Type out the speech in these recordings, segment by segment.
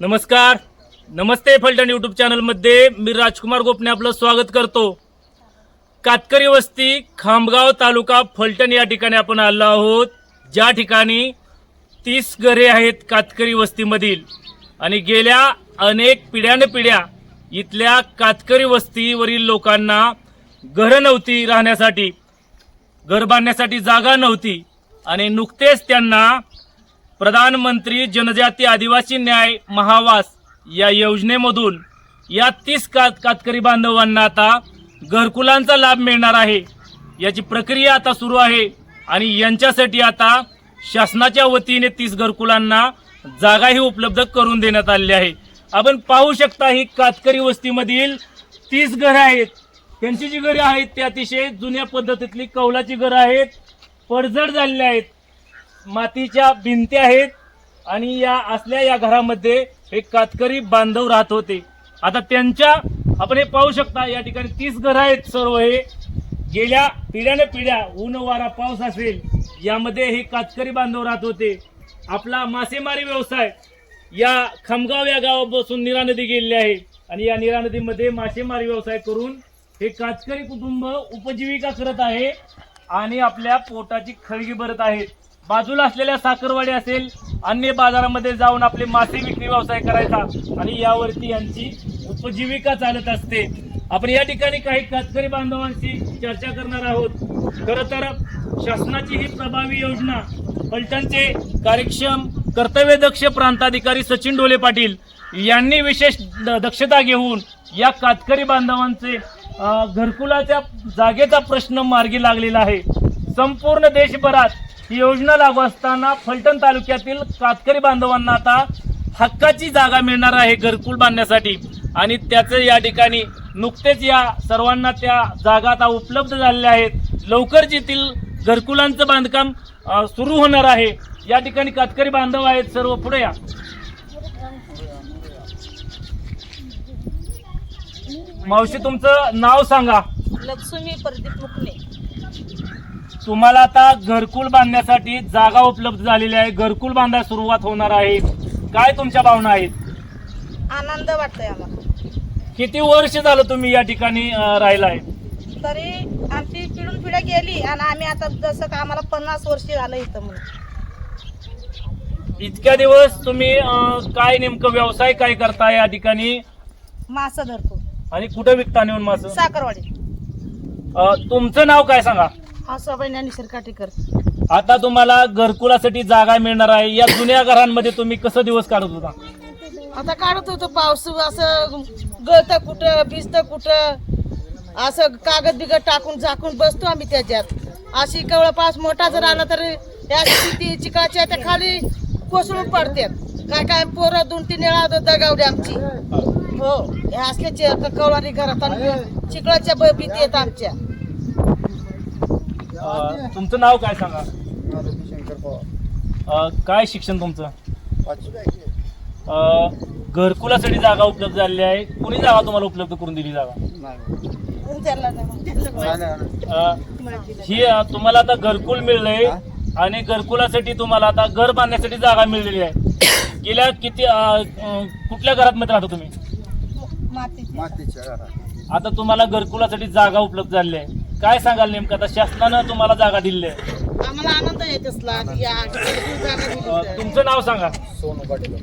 नमस्कार. नमस्ते फलटण यूट्यूब चॅनलमध्ये मी राजकुमार गोपने आपलं स्वागत करतो. कातकरी वस्ती खामगाव तालुका फलटण या ठिकाणी आपण आलो आहोत. ज्या ठिकाणी तीस घरे आहेत कातकरी वस्तीमधील. आणि गेल्या अनेक पिढ्यानपिढ्या इथल्या कातकरी वस्तीवरील लोकांना घरं नव्हती राहण्यासाठी. घर बांधण्यासाठी जागा नव्हती. आणि नुकतेच त्यांना प्रधानमंत्री जनजाती आदिवासी न्याय महावास या योजनेमधून या तीस कात कातकरी बांधवांना आता घरकुलांचा लाभ मिळणार आहे. याची प्रक्रिया आता सुरू आहे आणि यांच्यासाठी आता शासनाच्या वतीने तीस घरकुलांना जागाही उपलब्ध करून देण्यात आलेली आहे. आपण पाहू शकता ही कातकरी वस्तीमधील तीस घरं आहेत. त्यांची जी घरे आहेत ती अतिशय जुन्या पद्धतीतली कौलाची घरं आहेत. पडझड झालेली आहेत. मातीच्या भिंती आहेत आणि या असल्या या घरामध्ये हे कातकरी बांधव राहत होते. आता त्यांच्या आपण हे पाहू शकता या ठिकाणी तीस घरं आहेत सर्व हे. गेल्या पिढ्याने पिढ्या ऊन वारा पाऊस असेल यामध्ये हे कातकरी बांधव राहत होते. आपला मासेमारी व्यवसाय या खामगाव या गावापासून निरा नदी गेलेली आहे. आणि या निरा नदीमध्ये मासेमारी व्यवसाय करून हे कातकरी कुटुंब उपजीविका करत आहे आणि आपल्या पोटाची खळगी भरत आहेत. बाजूला असलेल्या साखरवाडी असेल अन्य बाजारामध्ये जाऊन आपले मासे विक्री व्यवसाय करायचा आणि यावरती यांची उपजीविका चालत असते. आपण या ठिकाणी काही कातकरी बांधवांशी चर्चा करणार आहोत. खर तर शासनाची ही प्रभावी योजना पलटणचे कार्यक्षम कर्तव्यदक्ष प्रांताधिकारी सचिन डोले पाटील यांनी विशेष द- दक्षता घेऊन या कातकरी बांधवांचे घरकुलाच्या जागेचा प्रश्न मार्गी लागलेला आहे. संपूर्ण देशभरात ही योजना लागू असताना फलटण तालुक्यातील कातकरी बांधवांना आता हक्काची जागा मिळणार आहे घरकुल बांधण्यासाठी. आणि त्याचं या ठिकाणी नुकतेच या सर्वांना त्या जागा आता उपलब्ध झालेल्या आहेत. लवकर येथील घरकुलांचं बांधकाम सुरू होणार आहे. या ठिकाणी कातकरी बांधव आहेत सर्व पुढे या. मावशी तुमचं नाव सांगा. लक्ष्मी प्रदीप मुकणे तुम्हाला आता घरकुल बांधण्यासाठी जागा उपलब्ध झालेली आहे. घरकुल बांधायला सुरुवात होणार आहे. काय तुमच्या भावना आहेत? आनंद वाटतोय आम्हाला. किती वर्ष झालं तुम्ही या ठिकाणी अं, राहिलाय? तरी आमची पिढून पिढ्या गेली आणि आम्ही आता जसं का आम्हाला पन्नास वर्ष झालं इथं म्हणून. इतक्या दिवस तुम्ही अं, काय नेमकं व्यवसाय काय करता या ठिकाणी? मासं धरतो. आणि कुठे विकता नेऊन माझं साखरवाडी. तुमचं नाव काय सांगा? हा काटेकर. आता तुम्हाला घरकुलासाठी जागा मिळणार आहे. या जुन्या घरांमध्ये तुम्ही कसं दिवस काढत होता? आता काढत होतो पाऊस असं गळत कुठं भिजत कुठं असं कागद बिगद टाकून झाकून बसतो आम्ही त्याच्यात. अशी कवळ पाऊस मोठा जर आला तर या किती चिकाच्या त्या खाली कोसळून पडतात काय काय पोरं दोन तीन वेळा दगावली आमची. हो हे असल्याचे कवळारी घरात आणि चिखलाच्या ब- भीती आहेत आमच्या. अं, तुमचं नाव काय सांगा? शंकर पवार. अं, काय शिक्षण तुमचं? अं, घरकुलासाठी जागा उपलब्ध झालेली आहे. कोणी जागा तुम्हाला उपलब्ध करून दिली जागा? नाही. अं, ही अं, तुम्हाला आता घरकुल मिळलंय आणि घरकुलासाठी तुम्हाला आता घर बांधण्यासाठी जागा मिळलेली आहे. गेल्या किती अं, अं, कुठल्या घरात मध्ये राहता तुम्ही? मातीची. मातीच्या घरात. आता तुम्हाला घरकुलासाठी जागा उपलब्ध झाली आहे. काय सांगाल नेमकं? आता शासनानं तुम्हाला जागा दिली आहे आम्हाला आनंद येत असला या जागा दिली अं, तर. तुमचं नाव सांगा. सोनू पाटील.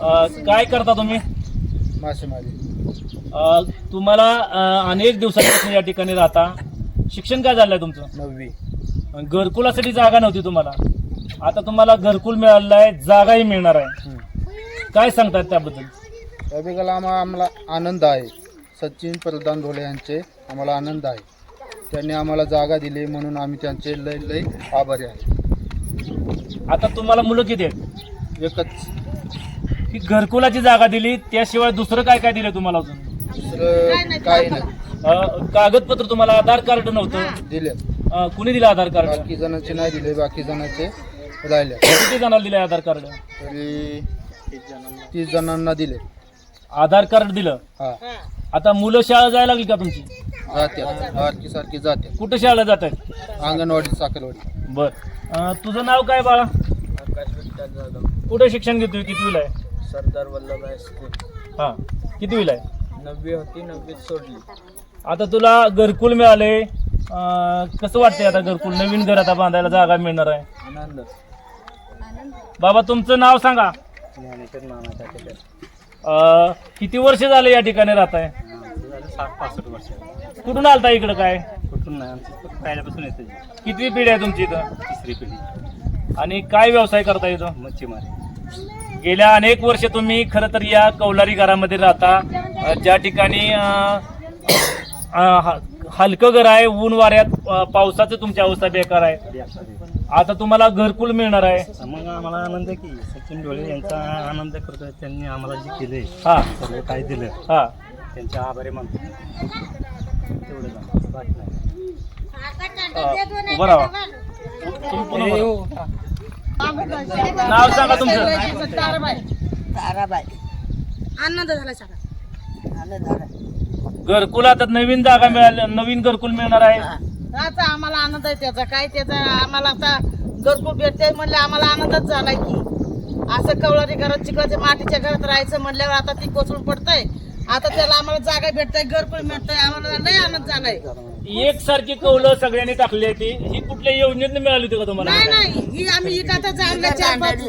अं, काय करता तुम्ही? मासेमारी अ, तुम्हाला अ, अनेक दिवसांपासून या ठिकाणी राहता. शिक्षण काय झालंय तुमचं? नववी. घरकुलासाठी जागा नव्हती तुम्हाला. आता तुम्हाला घरकुल मिळालेलं आहे जागाही मिळणार आहे. काय सांगतात त्याबद्दल? आम्हाला आनंद आहे. सचिन प्रधान ढोले यांचे आम्हाला आनंद आहे. त्यांनी आम्हाला जागा दिली म्हणून आम्ही त्यांचे लय लय आभारी आहे. आता तुम्हाला मुलं किती आहेत? एकच. ही घरकुलाची जागा दिली त्याशिवाय दुसरं काय काय दिलं तुम्हाला अजून? दुसरं काही नाही. अ, कागदपत्र तुम्हाला आधार कार्ड नव्हतं. दिले. अ, कुणी दिलं आधार कार्ड? बाकी जणांचे नाही दिले बाकी जणांचे राहिले. किती जणांना दिलं आधार कार्ड? तरी तीस जणांना दिले. आधार कार्ड दिलं? हा. आता मुलं शाळा जायला लागली का तुमची? जाते सारखी सारखी जाते. कुठं शाळेला जात आहेत? अंगणवाडी साखरवाडी. बर. अं, तुझं नाव काय बाळा? कुठे शिक्षण घेतोय? कितवीला आहे? सरदार वल्लभभाई स्कूल हा. किती विला आहे? नववी होती नववीत सोडली. आता तुला घरकुल मिळाले. अं, कसं वाटतंय आता घरकुल? नवीन घर आता बांधायला जागा मिळणार आहे. आनंद. बाबा तुमचं नाव सांगा. ज्ञानेश्वर मामा टाकेकर अं, किती वर्ष झाले या ठिकाणी राहत आहे झालं साठ पासष्ट वर्ष कुठून आलता इकडं काय? कुठून नाही आमचं पहिल्यापासून येते किती पिढी आहे तुमची इथं? तिसरी पिढी आणि काय व्यवसाय करता इथं? मच्छीमारी गेल्या अनेक वर्ष तुम्ही खरं तर या कौलारी घरामध्ये राहता. अ, ज्या ठिकाणी अ, अ, ह- हलकं घर आहे ऊन वाऱ्यात अ, पावसाचं तुमची अवस्था बेकार आहे. आता तुम्हाला घरकुल मिळणार आहे. मग आम्हाला आनंद आहे की सचिन डोळे यांचा आनंद करतोय त्यांनी आम्हाला जे केले हा. सर्व काय दिलं हा. त्यांच्या आभारी मानतो. तेवढं जाणं बाकी नाही. अ, उभं राहा. तुम्ही पुन्हा उभं राहा. नाव सांगा तुमचं. ताराबाई. ताराबाई. आनंद झाला सगळा. झालं. घरकुल आता नवीन जागा मिळाली नवीन घरकुल मिळणार आहे. आता आम्हाला आनंद आहे त्याचा. काय त्याचा? आम्हाला आता घरकुल भेटते म्हणले आम्हाला आनंदच झाला की. असं कवळारी घरात चिखलाच्या मातीच्या घरात राहायचं म्हणल्यावर आता ती कोसळून पडतंय. आता त्याला आम्हाला जागा भेटतंय घरकुल भेटतंय. आम्हाला लय आनंद झालाय. एक सारखी कौलं सगळ्यांनी टाकली आहे ती. ही कुठल्या योजनेत मिळाली होती का तुम्हाला? नाही नाही. ही आम्ही इकातच आणलं चार पाच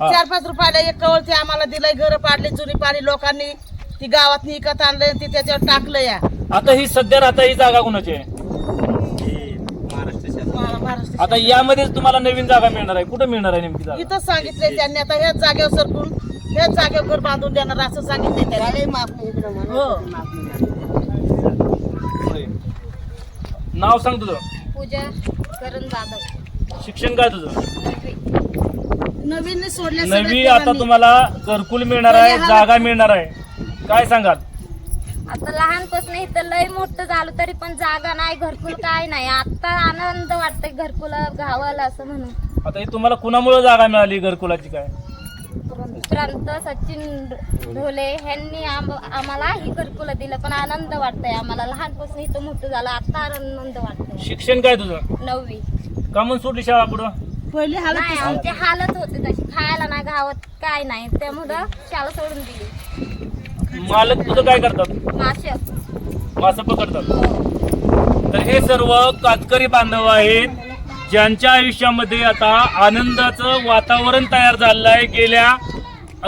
हा. चार पाच रुपयाला एक कवळ ते आम्हाला दिलंय. घर पाडली जुनी पाडली लोकांनी. ती गावात इकत आणलंय ती त्याच्यावर टाकलं या आता ही सध्या राहता ही जागा कोणाची आहे? आता यामध्येच तुम्हाला नवीन जागा मिळणार आहे. कुठं मिळणार आहे नेमकी जागा? इथंच सांगितलंय त्यांनी. आता ह्याच जागेवर सरकून ह्याच जागेवर घर बांधून देणार असं त्यांनी. इकडं म्हणून. हो. पुढे. नाव सांग तुझं. पूजा करण जाधव. शिक्षण काय तुझं? नवीन सोडल्या नवी आता तुम्हाला घरकुल मिळणार आहे जागा मिळणार आहे. काय सांगाल? आता लहानपासून इथं लय मोठं झालं तरी पण जागा नाही घरकुल काय नाही. आता आनंद वाटतंय घरकुल घावायला असं म्हणून. आता ही तुम्हाला कुणामुळे जागा मिळाली घरकुलाची काय? प्रांत सचिन ढोले ह्यांनी आम- आम्हाला ही घरकुल दिलं पण आनंद वाटतंय आम्हाला. लहानपासून इथं मोठं झालं आता आनंद वाटतंय. शिक्षण काय तुझं? नववी. का म्हणून सोडली शाळा पुढं? पहिली हालत नाही आमची हालत होती तशी. खायला नाही गावात काय नाही. त्यामुळं शाळा सोडून दिली. मालक तुझं काय करतात? मासे. मासं पकडतात. तर हे सर्व कातकरी बांधव आहेत ज्यांच्या आयुष्यामध्ये आता आनंदाचं वातावरण तयार झालेलं आहे गेल्या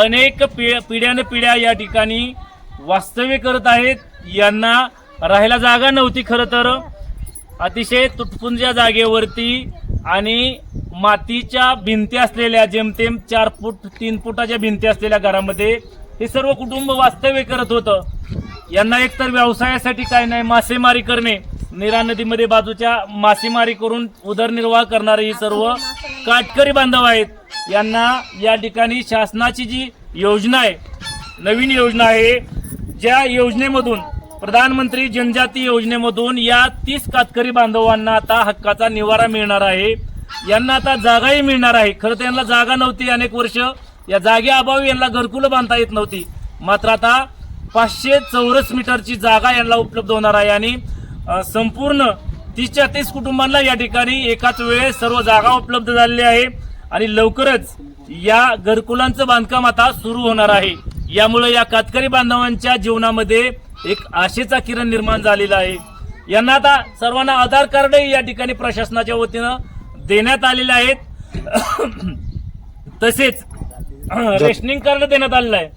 अनेक पिढ्याने पिढ्या या ठिकाणी वास्तव्य करत आहेत. यांना राहायला जागा नव्हती खरं तर. अतिशय तुटपुंज्या जागेवरती आणि मातीच्या भिंती असलेल्या जेमतेम चार फूट तीन फुटाच्या भिंती असलेल्या घरामध्ये हे सर्व कुटुंब वास्तव्य करत होतं. यांना एकतर व्यवसायासाठी काय नाही मासेमारी करणे नीरा नदीमध्ये बाजूच्या मासेमारी करून उदरनिर्वाह करणारे ही सर्व काटकरी बांधव आहेत. यांना या ठिकाणी शासनाची जी योजना आहे नवीन योजना आहे ज्या योजनेमधून प्रधानमंत्री जनजाती योजनेमधून या तीस कातकरी बांधवांना आता हक्काचा निवारा मिळणार आहे. यांना आता जागाही मिळणार आहे. खरं तर यांना जागा नव्हती अनेक वर्ष. या जागेअभावी यांना घरकुलं बांधता येत नव्हती. मात्र आता पाचशे चौरस मीटरची जागा यांना उपलब्ध होणार आहे आणि संपूर्ण तीसच्या तीस कुटुंबांना या ठिकाणी एकाच वेळेस सर्व जागा उपलब्ध झालेली आहे आणि लवकरच या घरकुलांचं बांधकाम आता सुरू होणार आहे. यामुळे या कातकरी बांधवांच्या जीवनामध्ये एक आशेचा किरण निर्माण झालेला आहे. यांना आता सर्वांना आधार कार्डही या ठिकाणी प्रशासनाच्या वतीनं देण्यात आलेले आहेत. तसेच रेशनिंग कार्ड देण्यात आलेलं आहे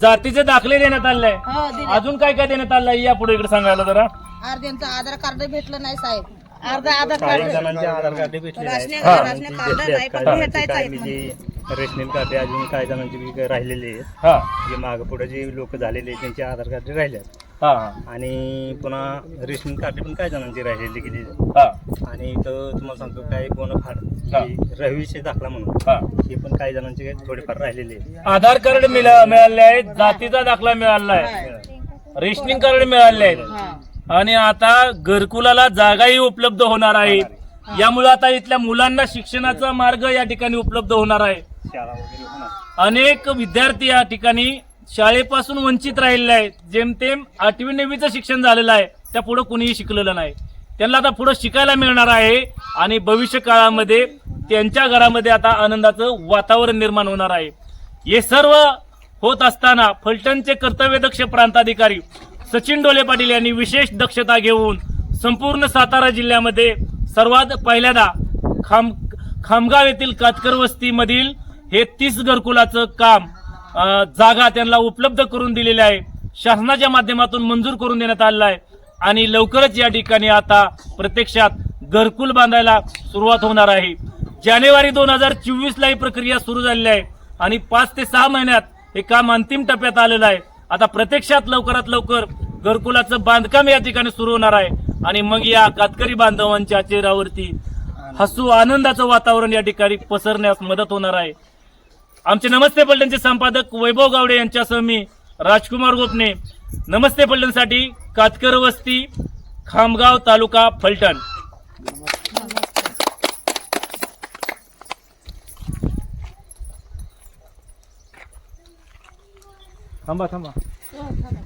जातीचे दाखले देण्यात आलेले आहे हो अजून काय काय देण्यात आलं आहे या पुढे इकडे सांगायला जरा. अर्ध्यांचं आधार कार्ड भेटलं नाही साहेब. अर्ध आधार कार्ड जणांचे आधार कार्ड भेटले हा. म्हणजे रेशनिंग कार्ड अजून काही जणांचे बी राहिलेले आहेत. हा. जे मागं पुढे जे लोक झालेले आहेत त्यांचे आधार कार्ड राहिले आहेत हा. आणि पुन्हा रेशनिंग कार्ड पण काही जणांचे राहिलेले गेले. हा. आणि इथं तुम्हाला सांगतो बोनफाड हा. रहिवासी दाखला म्हणून हा. हे पण काही जणांचे काही थोडेफार राहिलेले आहेत आधार कार्ड मिळा- मिळाले आहे जातीचा दाखला मिळाला आहे. रेशनिंग कार्ड मिळाले आहेत. आणि आता घरकुलाला जागाही उपलब्ध होणार आहे. यामुळे आता इथल्या मुलांना शिक्षणाचा मार्ग या ठिकाणी उपलब्ध होणार आहे. शाळा वगैरे होणार. अनेक विद्यार्थी या ठिकाणी शाळेपासून वंचित राहिलेलं आहे जेमतेम आठवी नववीचं शिक्षण झालेलं आहे. त्या पुढं कुणीही शिकलेलं नाही. त्यांना आता पुढं शिकायला मिळणार आहे आणि भविष्य काळामध्ये त्यांच्या घरामध्ये आता आनंदाचं वातावरण निर्माण होणार आहे. हे सर्व होत असताना फलटणचे कर्तव्यदक्ष प्रांताधिकारी सचिन डोले पाटील यांनी विशेष दक्षता घेऊन संपूर्ण सातारा जिल्ह्यामध्ये सर्वात पहिल्यांदा खाम खामगाव येथील कातकर वस्तीमधील हे तीस घरकुलाचं काम जागा त्यांना उपलब्ध करून दिलेल्या आहे. शासनाच्या माध्यमातून मंजूर करून देण्यात आलेला आहे. आणि लवकरच या ठिकाणी आता प्रत्यक्षात घरकुल बांधायला सुरुवात होणार आहे. जानेवारी दोन हजार चोवीसला ही प्रक्रिया सुरू झालेली आहे. आणि पाच ते सहा महिन्यात हे काम अंतिम टप्प्यात आलेलं आहे. आता प्रत्यक्षात लवकरात लवकर घरकुलाचं बांधकाम या ठिकाणी सुरू होणार आहे. आणि मग या कातकरी बांधवांच्या चेहऱ्यावरती हसू आनंदाचं वातावरण या ठिकाणी पसरण्यास मदत होणार आहे. आमचे नमस्ते पलटणचे संपादक वैभव गावडे यांच्यासह मी राजकुमार गोपने. नमस्ते पलटणसाठी कातकर वस्ती खामगाव तालुका फलटण. थांबा थांबा. हो,